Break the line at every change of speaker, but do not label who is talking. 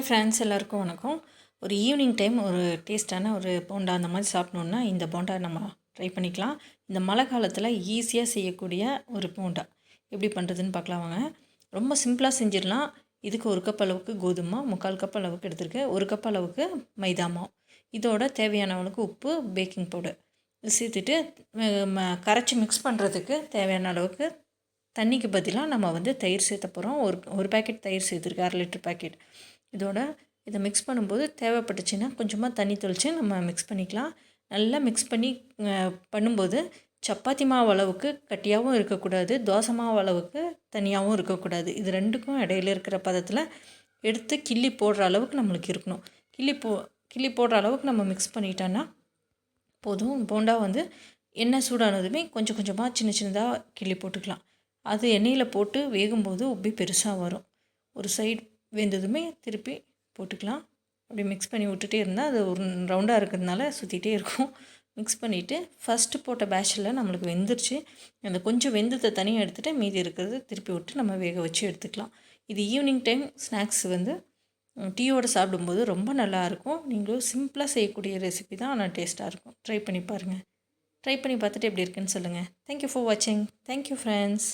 Hi friends எல்லாருக்கும் வணக்கம். ஒரு ஈவினிங் டைம் ஒரு டேஸ்ட்டான ஒரு போண்டா அந்த மாதிரி சாப்பிட்ணுன்னா இந்த போண்டா நம்ம ட்ரை பண்ணிக்கலாம். இந்த மழை காலத்தில் ஈஸியாக செய்யக்கூடிய ஒரு போண்டா. எப்படி பண்ணுறதுன்னு பார்க்கலாம் வாங்க. ரொம்ப சிம்பிளாக செஞ்சிடலாம். இதுக்கு ஒரு கப் அளவுக்கு கோதுமை முக்கால் கப் அளவுக்கு எடுத்திருக்கேன். ஒரு கப் அளவுக்கு மைதா இதோட தேவையான அளவுக்கு உப்பு பேக்கிங் பவுடர் சேர்த்துட்டு ம- கரைச்சி மிக்ஸ் பண்ணுறதுக்கு தேவையான அளவுக்கு தண்ணிக்கு பதிலாக நம்ம வந்து தயிர் சேர்த்த போகிறோம் ஒரு ஒரு பேக்கெட் தயிர் சேர்த்துருக்கு அரை லிட்டர் பேக்கெட் இதோட இதை மிக்ஸ் பண்ணும்போது தேவைப்பட்டுச்சுன்னா கொஞ்சமாக தண்ணி தெளித்து நம்ம மிக்ஸ் பண்ணிக்கலாம். நல்லா மிக்ஸ் பண்ணி பண்ணும்போது சப்பாத்தி மாவு அளவுக்கு கட்டியாகவும் இருக்கக்கூடாது தோசை மாவு அளவுக்கு தனியாகவும் இருக்கக்கூடாது. இது ரெண்டுக்கும் இடையில இருக்கிற பதத்தில் எடுத்து கிள்ளி போடுற அளவுக்கு நம்மளுக்கு இருக்கணும். கிள்ளி போ கிள்ளி போடுற அளவுக்கு நம்ம மிக்ஸ் பண்ணிட்டோன்னா போதும். போண்டா வந்து எண்ணெய் சூடானதுமே கொஞ்சம் கொஞ்சமாக சின்ன சின்னதாக கிள்ளி போட்டுக்கலாம். அது எண்ணெயில் போட்டு வேகும்போது உப்பி பெருசாக வரும். ஒரு சைடு வெந்ததுமே திருப்பி போட்டுக்கலாம். அப்படி மிக்ஸ் பண்ணி விட்டுட்டே இருந்தால் அது ஒரு ரவுண்டாக இருக்கிறதுனால சுற்றிட்டே இருக்கும். மிக்ஸ் பண்ணிவிட்டு ஃபஸ்ட்டு போட்ட பேட்சில் நம்மளுக்கு வெந்துருச்சு. அந்த கொஞ்சம் வெந்தத்தை தனியாக எடுத்துகிட்டு மீதி இருக்கிறது திருப்பி விட்டு நம்ம வேக வச்சு எடுத்துக்கலாம். இது ஈவினிங் டைம் ஸ்நாக்ஸ் வந்து டீயோடு சாப்பிடும்போது ரொம்ப நல்லா இருக்கும். நீங்களும் சிம்பிளாக செய்யக்கூடிய ரெசிபி தான் ஆனால் டேஸ்ட்டாக இருக்கும். ட்ரை பண்ணி பாருங்கள் ட்ரை பண்ணி பார்த்துட்டு எப்படி இருக்குன்னு சொல்லுங்கள் தேங்க்யூ ஃபார் வாட்சிங் தேங்க்யூ ஃப்ரெண்ட்ஸ்